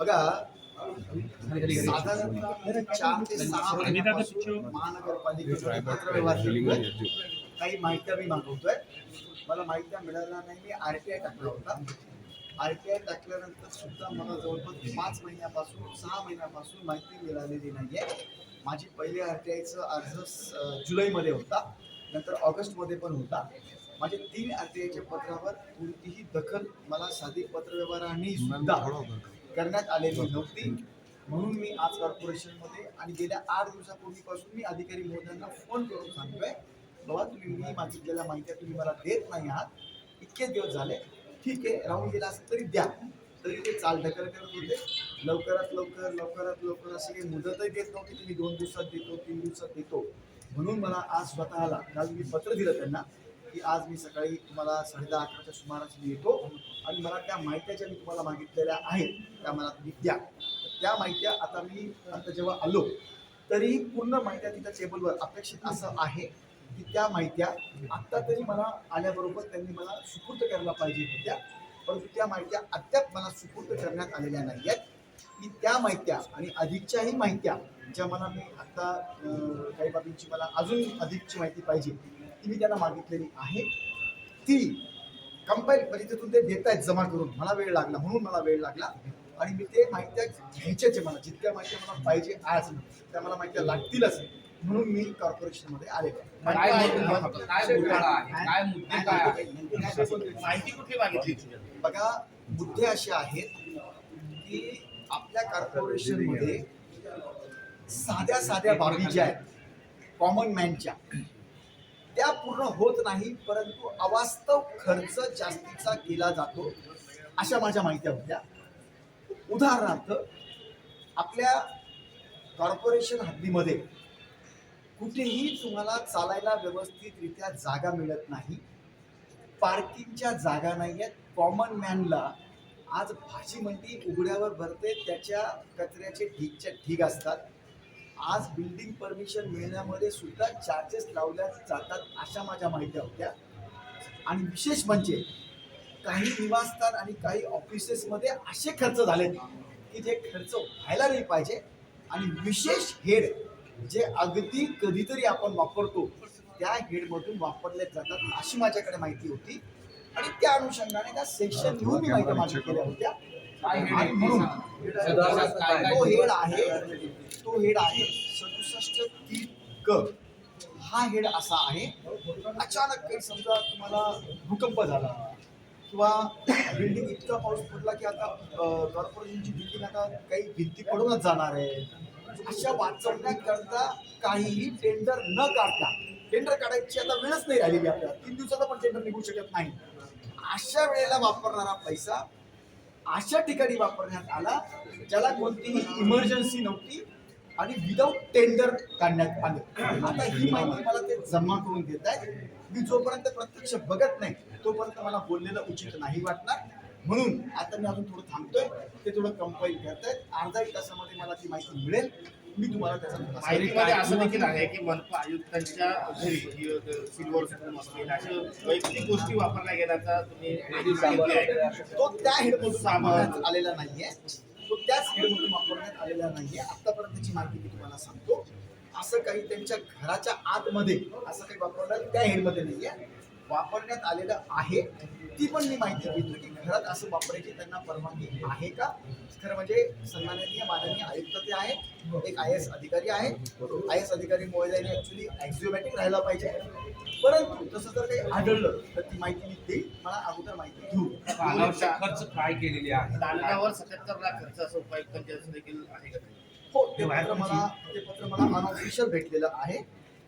बघा चार ते सहा. काही माहित्या मी मागवतोय. मला माहित्या मिळाल्या नाही मी आरटीआय टाकला होता. आरटीआय टाकल्यानंतर सुद्धा मला जवळपास पाच महिन्यापासून सहा महिन्यापासून माहिती मिळालेली नाहीये. माझी पहिली आरटीआयचा अर्ज स- जुलैमध्ये होता. नंतर ऑगस्टमध्ये पण होता. माझे तीन आरटीआयच्या पत्रावर कोणतीही दखल मला साधी पत्रव्यवहाराने सुद्धा करण्यात आलेली नव्हती. म्हणून मी आज कॉर्पोरेशनमध्ये आणि गेल्या आठ दिवसापूर्वीपासून मी अधिकारी महोदयांना फोन करून सांगतोय बाबा तुम्ही मी मागितलेल्या माहित्या तुम्ही मला देत नाही आहात. इतके दिवस झाले. ठीक आहे राहून गेला असं तरी द्या. तरी ते चाल ढकल करत होते. लवकरात लवकर लवकरात लवकर असे काही मुदतही देत नव्हती. मी दोन दिवसात देतो तीन दिवसात देतो. म्हणून मला आज स्वतःला काल मी पत्र दिलं त्यांना की आज मी सकाळी तुम्हाला साडे दहा अकराच्या सुमारास मी येतो आणि मला त्या माहित्या ज्या मी तुम्हाला मागितलेल्या आहेत त्या मला तुम्ही द्या. तर त्या माहित्या आता मी आता जेव्हा आलो तरी पूर्ण माहित्या तिच्या टेबलवर अपेक्षित असं आहे की त्या माहित्या आत्ता तरी मला आल्याबरोबर त्यांनी मला सुपूर्त करायला पाहिजे होत्या परंतु त्या माहित्या अद्याप मला सुपूर्द करण्यात आलेल्या नाही आहेत की त्या माहित्या आणि अधिकच्याही माहित्या ज्या मला मी आत्ता काही बाबींची मला अजून अधिकची माहिती पाहिजे ती मी त्यांना मागितलेली आहे ती कंपाईल म्हणजे तिथून ते देत आहेत जमा करून. मला वेळ लागला म्हणून मला वेळ लागला. आणि मी ते माहित्या घ्यायच्याच मला. जितक्या माहित्या मला पाहिजे आज त्या मला माहित्या लागतीलच म्हणून मी आलेलो माहिती कुठली मागितली? बघा मुद्दे असे आहेत की आपल्या कॉर्पोरेशनमध्ये साध्या साध्या बाबी ज्या आहेत कॉमन मॅनच्या त्या पूर्ण होत नाही परंतु अवास्तव खर्च जास्तीचा केला जातो अशा माझ्या माहित्या होत्या. उदाहरणार्थ आपल्या कॉर्पोरेशन हद्दीमध्ये कुठेही तुम्हाला चालायला व्यवस्थितरित्या जागा मिळत नाही पार्किंगच्या जागा नाही आहेत कॉमन मॅनला आज भाजी मंडी उघड्यावर भरते त्याच्या कचऱ्याचे ढीगच्या ढीग असतात. आज बिल्डिंग परमिशन मिळण्यामध्ये सुद्धा चार्जेस लावल्या जातात अशा माझ्या माहित्या होत्या. आणि विशेष म्हणजे काही निवासस्थान आणि काही ऑफिसेसमध्ये असे खर्च झालेत की जे खर्च व्हायला नाही पाहिजे. आणि विशेष हेड जे अगदी कधीतरी आपण वापरतो त्या हेडमधून वापरले जातात अशी माझ्याकडे माहिती होती. आणि त्या अनुषंगाने त्या सेक्शन घेऊन मी माहिती मागितलेल्या होत्या. काय हेड आणि आहे ते म्हणून तो हेड आहे तो हेड आहे सदुसष्ट तीन क. हा हेड असा आहे. अचानक काही समजा तुम्हाला भूकंप झाला किंवा बिल्डिंग इतका पाऊस पडला की आता कॉर्पोरेशनची बिल्डिंग आता काही भिंती पडूनच जाणार आहे. अशा वाचवण्याकरता काहीही टेंडर न काढता टेंडर काढायची आता वेळच नाही राहिलेली आपल्याला. तीन दिवसाचा पण टेंडर निघू शकत नाही. अशा वेळेला वापरणारा पैसा अशा ठिकाणी वापरण्यात आला ज्याला कोणतीही इमर्जन्सी नव्हती आणि विदाऊट टेंडर काढण्यात आलं. आता ही माहिती मला ते जमा करून देत आहेत. मी जोपर्यंत प्रत्यक्ष बघत नाही तोपर्यंत मला बोललेलं उचित नाही वाटणार. म्हणून आता मी अजून थोडं थांबतोय. ते थोडं कंपाईल करतायत अर्धा एक तासामध्ये मला ती माहिती मिळेल. मी तुम्हाला त्याचा माहितीमध्ये असं देखील आहे की मनपा आयुक्तांच्या घरी सिल्वर स्पून असतील अशा वैयक्तिक गोष्टी वापरल्या गेल्याचा तुम्ही तो त्या हेडमधून वापरण्यात आलेला नाहीये. तो त्याच हेडमधून वापरण्यात आलेला नाहीये. आतापर्यंतची माहिती मी तुम्हाला सांगतो. असं काही त्यांच्या घराच्या आतमध्ये असं काही वापरण्यात त्या हेडमध्ये नाहीये. वापरण्यात आलेलं आहे ती पण मी माहिती घेतो की घरात असं वापरायची त्यांना परवानगी आहे का? खरं म्हणजे सन्माननीय माननीय आयुक्त ते आहेत एक आय एस अधिकारी आहे. आय एस अधिकारी महोदयाने ऍक्च्युली ॲक्झिओमॅटिक राहायला पाहिजे. परंतु तसं जर काही आढळलं तर ती माहिती मी देईल. मला अगोदर माहिती घेऊ. खर्च काय केलेले आहे? दालनावर सत्याहत्तर लाख खर्च असं उपायुक्तांचे असं देखील आहे का? हो ते पत्र मला ते पत्र मला अनऑफिशियल भेटलेलं आहे.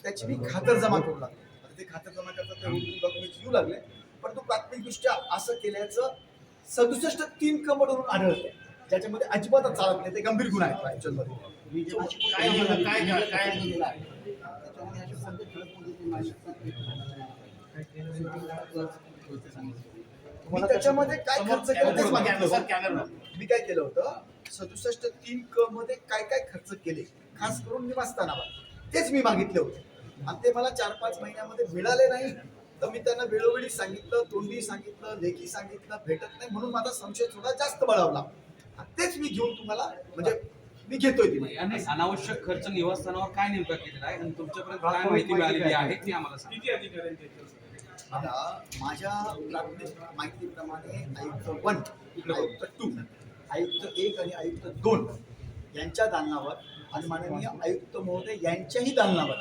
त्याची मी खातर जमा करू लागलो. आता ते खातर जमा करता ते डॉक्युमेंट येऊ लागले. परंतु प्राथमिकदृष्ट्या असं केल्याचं सदुसष्ट तीन कमडवरून आढळते ज्याच्यामध्ये अजिबातच चालत नाही ते गंभीर गुन्हा आहेत जे माझी काय काय काय काय त्याच्यामध्ये मी काय खर्च केला मी काय केलं होतं सदुसष्ट तीन क मध्ये काय काय खर्च केले खास करून निवासस्थानावर. तेच मी मागितले होते. आणि ते मला चार पाच महिन्यामध्ये मिळाले नाही. तर मी त्यांना वेळोवेळी सांगितलं तोंडी सांगितलं लेखी सांगितलं भेटत नाही म्हणून माझा संशय थोडा जास्त बळावला. तेच मी घेऊन तुम्हाला म्हणजे मी घेतोय ती याने अनावश्यक खर्च निवासस्थानावर काय नेमका केलेला आहे? आणि तुमच्यापर्यंत काय माहिती मिळालेली आहे. ती आम्हाला सांगा. आता माझ्या प्राथमिक माहितीप्रमाणे आयुक्त वन आयुक्त टू आयुक्त एक आणि आयुक्त दोन यांच्या दालनावर आणि माननीय आयुक्त महोदय यांच्याही दालनावर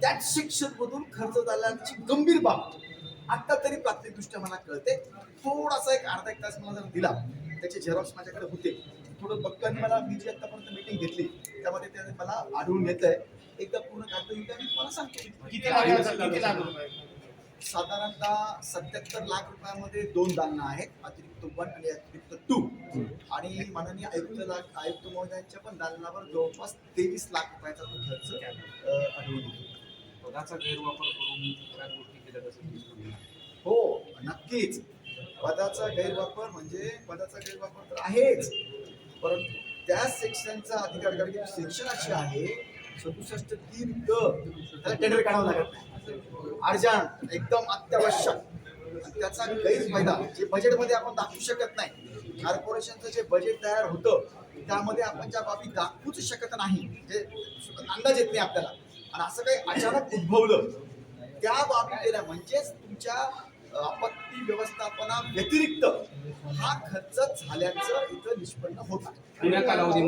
त्याच शिक्षणमधून खर्च झाल्याची गंभीर बाब आता तरी प्राथमिकदृष्ट्या मला कळते थोडासा एक अर्धा एक तास मला जर दिला त्याचे झेरॉक्स माझ्याकडे होते. थोडं आणि मला मी जी आतापर्यंत मीटिंग घेतली त्यामध्ये ते मला आढळून येत आहे एकदा पूर्ण कागद येईल मी तुम्हाला सांगतो. साधारणतः सत्याहत्तर लाख रुपयामध्ये दोन दालनं आहेत. अतिरिक्त वन आणि अतिरिक्त टू आणि माननीय आयुक्त लाख आयुक्त महोदयांच्या पण दालनावर जवळपास तेवीस लाख रुपयाचा तो खर्च आढळून येतो. पदाचा गैरवापर करून बऱ्याच गोष्टी केल्या तसं हो नक्कीच. पदाचा गैरवापर म्हणजे पदाचा गैरवापर तर आहेच. परंतु त्या सेक्शनचा अधिकार कारण की सेक्शन अशी आहे सदुसष्ट तीन द त्याला टेंडर काढावं लागत अर्जंट एकदम अत्यावश्यक. त्याचा गैरफायदा जे बजेटमध्ये आपण दाखवू शकत नाही कॉर्पोरेशनचं जे बजेट तयार होतं त्यामध्ये आपण ज्या बाबी दाखवूच शकत नाही जे अंदाज येत नाही आपल्याला आणि असं काही अचानक उद्भवलं. त्या बाबी केल्या म्हणजेच तुमच्या आपत्ती व्यवस्थापना व्यतिरिक्त हा खर्च झाल्याचं इथं निष्पन्न होत आहे. कालावधी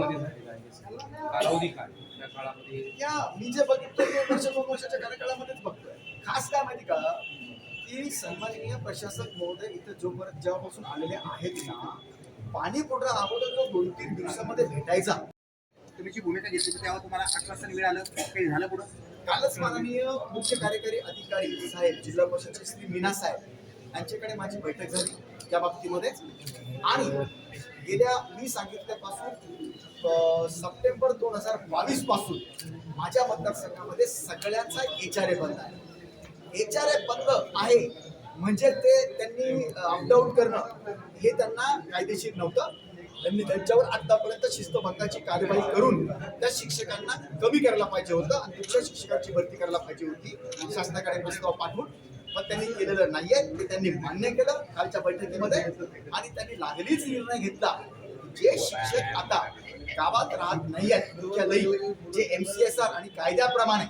या मी जे बघितलं दोन वर्ष दोन वर्षाच्या कार्यकाळामध्येच बघतोय. खास काय माहिती का? की सन्माननीय प्रशासक महोदय इथं जोपर्यंत जेव्हापासून आलेले आहेत ना पाणी अगोदर जो दोन तीन दिवसामध्ये भेटायचा तुम्ही जी भूमिका घेतली होती तेव्हा तुम्हाला आश्वासन मिळालं काही झालं पुढं? कालच माननीय मुख्य कार्यकारी अधिकारी साहेब जिल्हा परिषदचे श्री मीना साहेब यांच्याकडे माझी बैठक झाली त्या बाबतीमध्येच. आणि गेल्या मी सांगितल्यापासून सप्टेंबर दोन हजार बावीसपासून माझ्या मतदारसंघामध्ये सगळ्यांचा एच आर ए बंद आहे. एच आर ए बंद आहे म्हणजे ते त्यांनी अपडाऊन करणं हे त्यांना कायदेशीर नव्हतं. त्यांनी त्यांच्यावर आतापर्यंत शिस्तभंगाची कार्यवाही करून त्या शिक्षकांना कमी करायला पाहिजे होतं आणि दुसऱ्या शिक्षकांची भरती करायला पाहिजे होती. शासनाकडे प्रस्ताव पाठवून. पण त्यांनी केलेलं नाहीये. ते त्यांनी मान्य केलं कालच्या बैठकीमध्ये आणि त्यांनी लागलीच निर्णय घेतला. जे शिक्षक आता गावात राहत नाही आहेत मुख्यालयी जे एम सी एस आर आणि कायद्याप्रमाणे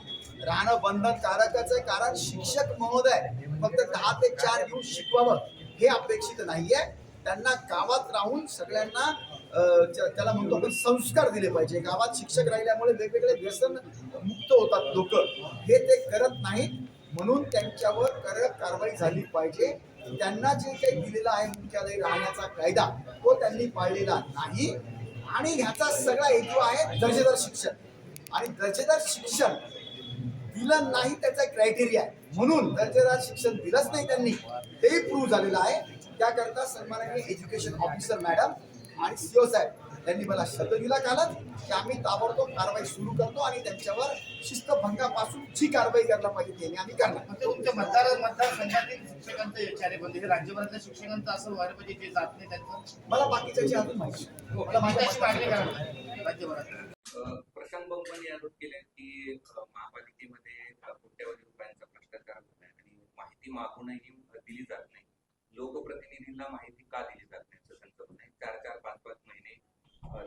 राहणं बंधनकारकच आहे कारण शिक्षक महोदय फक्त दहा ते चार येऊन शिकवावं हे अपेक्षित नाहीये. त्यांना गावात राहून सगळ्यांना त्याला म्हणतो आपण संस्कार दिले पाहिजे. गावात शिक्षक राहिल्यामुळे वेगवेगळे व्यसन मुक्त होतात लोक. हे ते करत नाहीत म्हणून त्यांच्यावर कडक कारवाई झाली पाहिजे. त्यांना जे काही दिलेला आहे मुख्यालय राहण्याचा कायदा तो त्यांनी पाळलेला नाही. आणि ह्याचा सगळा हेतू आहे दर्जेदार शिक्षण. आणि दर्जेदार शिक्षण दिलं नाही त्याचा क्रायटेरिया आहे. म्हणून दर्जेदार शिक्षण दिलंच नाही त्यांनी. तेही प्रूव्ह झालेलं आहे. त्याकरता सन्माननीय एज्युकेशन ऑफिसर मॅडम आणि सीओ साहेब. यांनी मला शब्द दिला कालच की आम्ही ताबडतोब कारवाई सुरू करतो आणि त्यांच्यावर शिस्तभंगापासून जी कारवाई करायला पाहिजे त्यांनी आम्ही करणार. म्हणजे तुमच्या मतदार मतदारसंघातील शिक्षकांचं विचार आहे म्हणजे हे राज्यभरातल्या शिक्षकांचं असं व्हायला पाहिजे जे जात नाही त्यांचं? मला बाकीच्याची अजून माहिती. मला मागणी करा राज्यभरात. अ, प्रशांत बाबूंनी केले की महापालिकेमध्ये कोट्यवधी रुपयांचा भ्रष्टाचार होत आहे आणि माहिती मागूनही दिली जात नाही. लोकप्रतिनिधींना माहिती का दिली जात नाही? असं त्यांचं म्हणणं चार चार पाच पाच महिने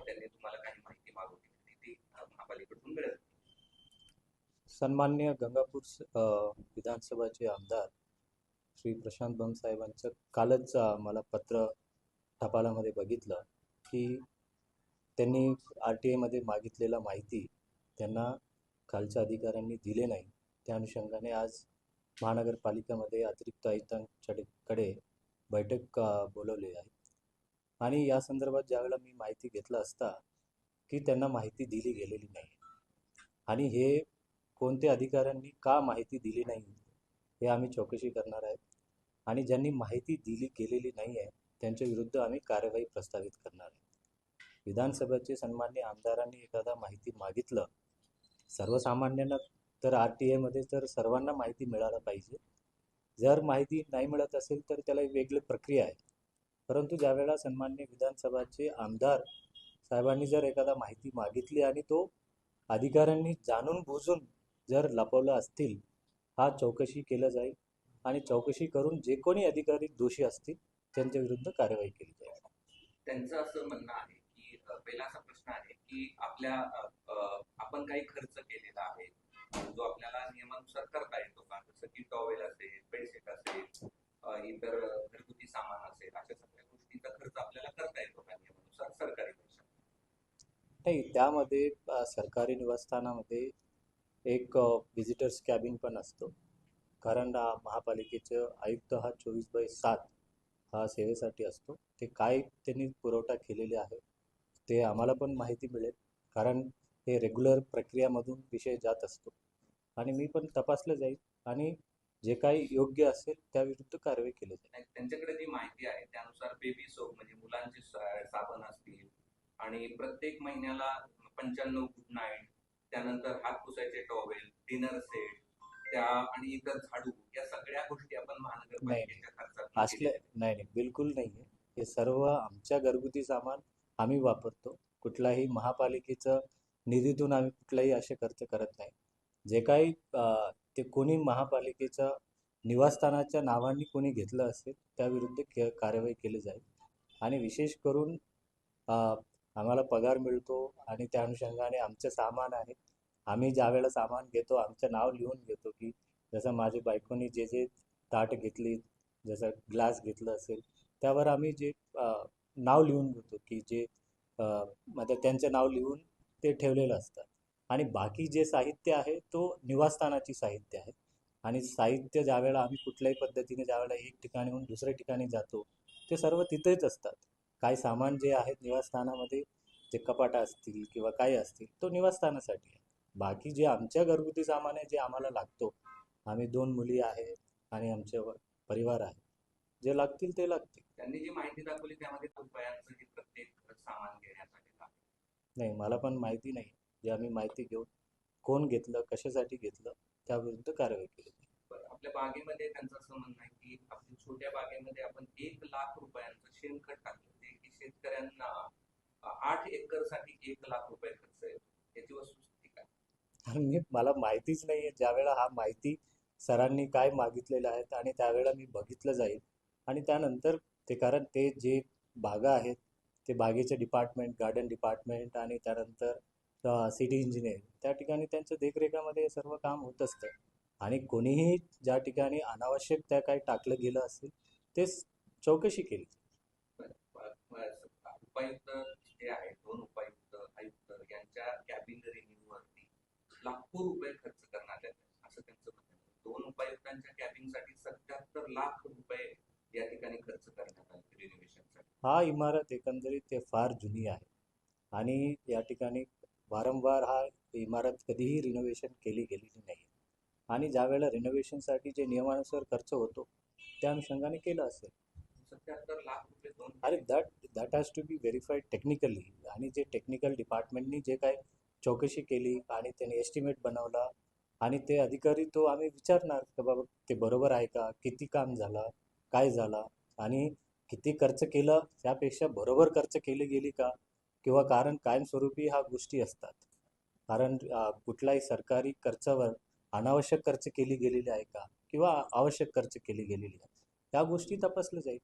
त्यांनी तुम्हाला काही माहिती मागवली होती ती महापालिकेकडून मिळत सन्मान्य गंगापूर विधानसभाचे आमदार श्री प्रशांत बंग साहेबांचं कालच मला पत्र टपालामध्ये बघितलं की त्यांनी आर टी आयमध्ये मागितलेला माहिती त्यांना खालच्या अधिकाऱ्यांनी दिले नाही. त्या अनुषंगाने आज महानगरपालिकेमध्ये अतिरिक्त आयुक्तांच्याकडे बैठक बोलवली आहे. आणि या संदर्भात ज्यावेळेला मी माहिती घेतला असता की त्यांना माहिती दिली गेलेली नाही. आणि हे कोणत्या अधिकाऱ्यांनी का माहिती दिली नाही हे आम्ही चौकशी करणार आहे. आणि ज्यांनी माहिती दिली गेलेली नाही आहे त्यांच्या विरुद्ध आम्ही कार्यवाही प्रस्तावित करणार आहे. विधानसभेचे सन्मान्य आमदारांनी एखादा माहिती मागितलं सर्वसामान्यांना तर आर टी आयमध्ये तर सर्वांना माहिती मिळायला पाहिजे. जर माहिती नाही मिळत असेल तर त्याला एक वेगळी प्रक्रिया आहे. परंतु ज्यावेळेला सन्मान्य विधानसभाचे आमदार साहेबांनी जर एखादा माहिती मागितली आणि तो अधिकाऱ्यांनी जाणून बुजून जर लपवलं असतील हा चौकशी केलं जाईल आणि चौकशी करून जे कोणी अधिकारी दोषी असतील त्यांच्या विरुद्ध कारवाई केली जाईल. त्यांचं असं म्हणणं आहे की पहिला असा प्रश्न आहे की आपल्या आपण काही खर्च केलेला आहे. जो आपल्याला नियमानुसार करता येतो. का जसं की टॉवेल असेल बेडशीट असेल इतर घरगुती सामान असेल अशा सगळ्या गोष्टींचा खर्च आपल्याला करता येतो का नियमानुसार सरकारी नाही त्यामध्ये सरकारी निवासस्थानामध्ये एक व्हिजिटर्स कॅबिन पण असतो. कारण महापालिकेचं आयुक्त हा चोवीस बाय सात हा सेवेसाठी असतो. ते काय त्यांनी पुरवठा केलेले आहे ते आम्हाला पण माहिती मिळेल. कारण हे रेग्युलर प्रक्रियामधून विषय जात असतो. आणि मी पण तपासलं जाईल आणि जे काही योग्य असेल त्याविरुद्ध कारवाई केली जाईल. नाही, त्यांच्याकडे जी माहिती आहे त्यानुसार बेबी सोप म्हणजे मुलांचे सा- साबण असतील आणि प्रत्येक महिन्याला पंच्याण्णव गुड नाईट त्यानंतर हात पुसायचे टॉवेल डिनर सेट त्या आणि इतर झाडू या सगळ्या गोष्टी आपण महानगरपालिकेच्या खर्चातून असले केलेल्या आहेत. नाही नाही बिलकुल नाही आहे हे सर्व आमच्या घरगुती सामान आम्ही वापरतो. कुठलाही महापालिकेचं निधीतून आम्ही कुठलाही असे खर्च करत नाही. जे काही ते कोणी महापालिकेचं निवासस्थानाच्या नावाने कोणी घेतलं असेल त्याविरुद्ध के कारवाई केली जाईल. आणि विशेष करून आम्हाला पगार मिळतो आणि त्या अनुषंगाने आमचं सामान आहे. आम्ही ज्यावेळेला सामान घेतो आमचं नाव लिहून घेतो की जसं माझ्या बायकोनी जे जे ताट घेतली जसं ग्लास घेतलं असेल त्यावर आम्ही जे नाव लिहून घेतो की जे म्हणजे त्यांचं नाव लिहून ते ठेवलेलं असतं. आणि बाकी जे साहित्य आहे तो निवासस्थानाची साहित्य आहे. आणि साहित्य ज्यावेळेला आम्ही कुठल्याही पद्धतीने ज्यावेळेला एक ठिकाणीहून दुसऱ्या ठिकाणी जातो ते सर्व तिथेच असतात. काही सामान जे आहेत निवासस्थानामध्ये जे कपाटा असतील किंवा काही असतील तो निवासस्थानासाठी आहे. बाकी जे आमच्या घरगुती सामान आहे जे आम्हाला लागतो आम्ही दोन मुली आहेत आणि आमचे परिवार आहे. जे लागतील ते लागतील. त्यांनी जी माहिती दाखवली त्यामध्ये प्रत्येक सामान घेण्यात नाही मला पण माहिती नाही. जे आम्ही माहिती घेऊन कोण घेतलं कशासाठी घेतलं त्याविरुद्ध कारवाई केली. बरं, आपल्या बागेमध्ये त्यांचं असं म्हणणं आहे की आपल्या छोट्या बागेमध्ये आपण एक लाख रुपयांचं शेणखत टाकलं. की शेतकऱ्यांना आठ एकरसाठी एक लाख रुपये खर्च येतो. याची वस्तुस्थिती काय? मी मला माहितीच नाही आहे ज्यावेळेला हा माहिती सरांनी काय मागितलेलं आहेत आणि त्यावेळेला मी बघितलं जाईल. आणि त्यानंतर ते कारण ते जे बागा आहेत ते बागेचे डिपार्टमेंट गार्डन डिपार्टमेंट आणि त्यानंतर सिटी इंजिनियर त्या ठिकाणी त्यांच्या देखरेखामध्ये सर्व काम होत असतं. आणि कोणीही ज्या ठिकाणी अनावश्यक त्या काही टाकलं गेलं असेल ते चौकशी केली. उपायुक्त जे आहे दोन उपायुक्त आयुक्त यांच्या कॅबिन रिन्यूवरती लाखो रुपये खर्च करण्यात आले असं त्यांचं म्हणणं दोन उपायुक्तांच्या कॅबिनसाठी सत्याहत्तर लाख रुपये या ठिकाणी खर्च करण्यात हा इमारत एकंदरीत ते फार जुनी आहे. आणि या ठिकाणी वारंवार हा इमारत कधीही रिनोव्हेशन केली गेलेली नाही. आणि ज्यावेळेला रिनोव्हेशनसाठी जे नियमानुसार खर्च होतो त्या अनुषंगाने केलं असेल. अरे that that has to be verified technically आणि जे टेक्निकल डिपार्टमेंटनी जे काय चौकशी केली आणि त्याने एस्टिमेट बनवला आणि ते अधिकारी तो आम्ही विचारणार की बाबा ते बरोबर आहे का? किती काम झालं? काय झालं? आणि किती खर्च केलं त्यापेक्षा बरोबर खर्च केली गेली का? किंवा कारण कायमस्वरूपी ह्या गोष्टी असतात. कारण कुठलाही सरकारी खर्चावर अनावश्यक खर्च केली गेलेली आहे का? किंवा आवश्यक खर्च केली गेलेली आहे? त्या गोष्टी तपासल्या जाईल.